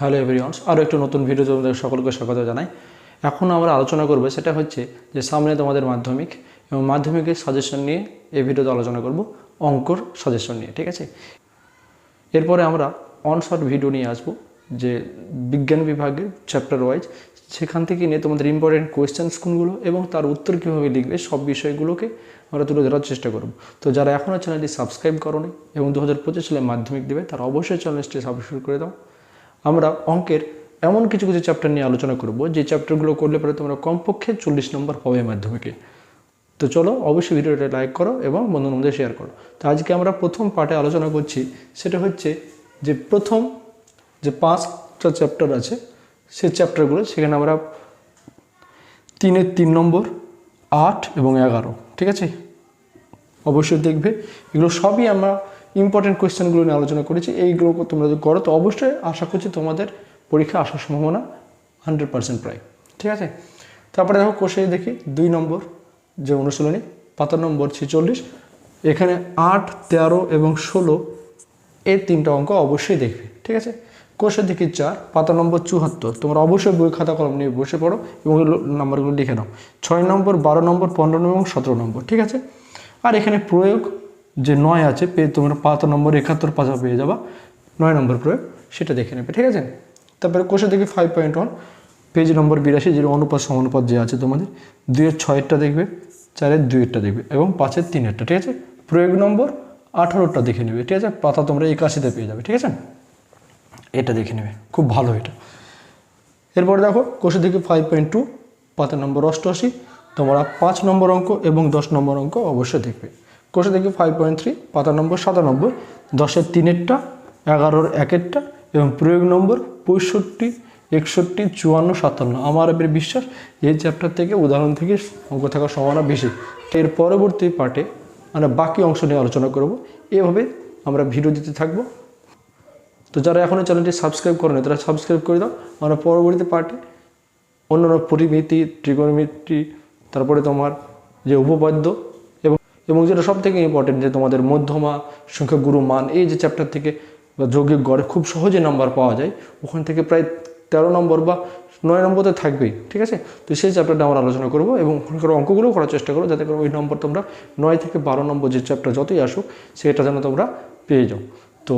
Hello এভরিওয়ান্স আরও একটু নতুন ভিডিও তোমাদের সকলকে স্বাগত জানাই। এখন আমরা আলোচনা করব, সেটা হচ্ছে যে সামনে তোমাদের মাধ্যমিক এবং মাধ্যমিকের সাজেশন নিয়ে এই ভিডিওতে আলোচনা করব, অঙ্কর সাজেশন নিয়ে, ঠিক আছে? এরপরে আমরা অনশর্ট ভিডিও নিয়ে আসব, যে বিজ্ঞান বিভাগের চ্যাপ্টার ওয়াইজ সেখান থেকে নিয়ে তোমাদের ইম্পর্টেন্ট কোয়েশ্চেন্স কোনগুলো এবং তার উত্তর কীভাবে লিখবে সব বিষয়গুলোকে আমরা তুলে ধরার চেষ্টা করব। তো যারা এখনও চ্যানেলটি সাবস্ক্রাইব করোনি এবং দু হাজার পঁচিশ সালে মাধ্যমিক দেবে, তারা অবশ্যই চ্যানেলটি সাবস্ক্রাইব করে দাও। আমরা অঙ্কের এমন কিছু কিছু চ্যাপ্টার নিয়ে আলোচনা করব, যে চ্যাপ্টারগুলো করলে পরে তোমরা কমপক্ষে চল্লিশ নম্বর পাবে মাধ্যমিকে তো চলো অবশ্যই ভিডিওটা লাইক করো এবং বন্ধুদের মধ্যে শেয়ার করো। তো আজকে আমরা প্রথম পার্টে আলোচনা করছি, সেটা হচ্ছে যে প্রথম যে পাঁচটা চ্যাপ্টার আছে, সে চ্যাপ্টারগুলো সেখানে আমরা তিনের তিন নম্বর, আট এবং এগারো, ঠিক আছে? অবশ্যই দেখবে, এগুলো সবই আমরা ইম্পর্টেন্ট কোয়েশ্চেনগুলো নিয়ে আলোচনা করেছি এইগুলো তোমরা যদি করো, তো অবশ্যই আশা করছি তোমাদের পরীক্ষা আসার সম্ভাবনা হান্ড্রেড পার্সেন্ট প্রায়। ঠিক আছে? তারপরে দেখো, কোষে দেখি দুই নম্বর যে অনুশীলনী পাতা নম্বর ছেচল্লিশ, এখানে আট, তেরো এবং ষোলো, এই তিনটা অঙ্ক অবশ্যই দেখবে। ঠিক আছে? কোষের দিকে চার পাতা নম্বর চুয়াত্তর, তোমরা অবশ্যই বই খাতা কলম নিয়ে বসে পড়ো এবং নাম্বারগুলো লিখে নাও। ছয় নম্বর, বারো নম্বর, পনেরো নম্বর এবং সতেরো নম্বর, ঠিক আছে? আর এখানে প্রয়োগ যে নয় আছে, পেয়ে তোমরা পাতা নম্বর, একাত্তর পাতা পেয়ে যাবা। নয় নম্বর প্রয়োগ, সেটা দেখে নেবে, ঠিক আছে? তারপরে কোষে দেখি five point one page number বিরাশি যে অনুপাত, সমানুপাত যে আছে তোমাদের, দুইয়ের ছয়েরটা দেখবে, চারের দুইয়েরটা দেখবে এবং পাঁচের তিনেরটা, ঠিক আছে? প্রয়োগ নম্বর আঠারোটা দেখে নেবে, ঠিক আছে? পাতা তোমরা একাশিতে পেয়ে যাবে, ঠিক আছে? এটা দেখে নেবে, খুব ভালো এটা। এরপর দেখো কোষে থেকে ফাইভ পয়েন্ট টু পাতা নম্বর অষ্টআশি, তোমরা পাঁচ নম্বর অঙ্ক এবং দশ নম্বর অঙ্ক অবশ্যই দেখবে। কোষে থেকে ফাইভ পয়েন্ট থ্রি পাতা নম্বর সাতানব্বই, দশের তিনেরটা, এগারোর একেরটা এবং প্রয়োগ নম্বর পঁয়ষট্টি, একষট্টি, চুয়ান্ন, সাতান্ন। আমার এবার বিশ্বাস এই চ্যাপ্টার থেকে উদাহরণ থেকে অঙ্ক থাকার সম্ভাবনা বেশি। এর পরবর্তী পার্টে আমরা বাকি অংশ নিয়ে আলোচনা করব। এভাবে আমরা ভিডিও দিতে থাকব। তো যারা এখনও চ্যানেলটি সাবস্ক্রাইব করেনি, তারা সাবস্ক্রাইব করে দাও। আমরা পরবর্তী পার্টে অন্যান্য পরিমিতি ট্রিগোনোমেট্রি তারপরে তোমার যে উপপাদ্য এবং যেটা সব থেকে ইম্পর্টেন্ট যে তোমাদের মধ্যমা সংখ্যা গুরু মান, এই যে চ্যাপ্টার থেকে বা যৌগিক গড়ে খুব সহজে নাম্বার পাওয়া যায়। ওখান থেকে প্রায় তেরো নম্বর বা নয় নম্বরে থাকবেই, ঠিক আছে? তো সেই চ্যাপ্টারটা আমরা আলোচনা করব এবং ওখানকার অঙ্কগুলো করার চেষ্টা করব যাতে করে ওই নম্বর তোমরা নয় থেকে বারো নম্বর যে চ্যাপ্টার যতই আসুক, সেটা যেন তোমরা পেয়ে যাও। তো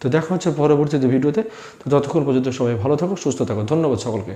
তো দেখা হচ্ছে পরবর্তীতে ভিডিওতে। তো ততক্ষণ পর্যন্ত সবাই ভালো থাকো, সুস্থ থাকো। ধন্যবাদ সকলকে।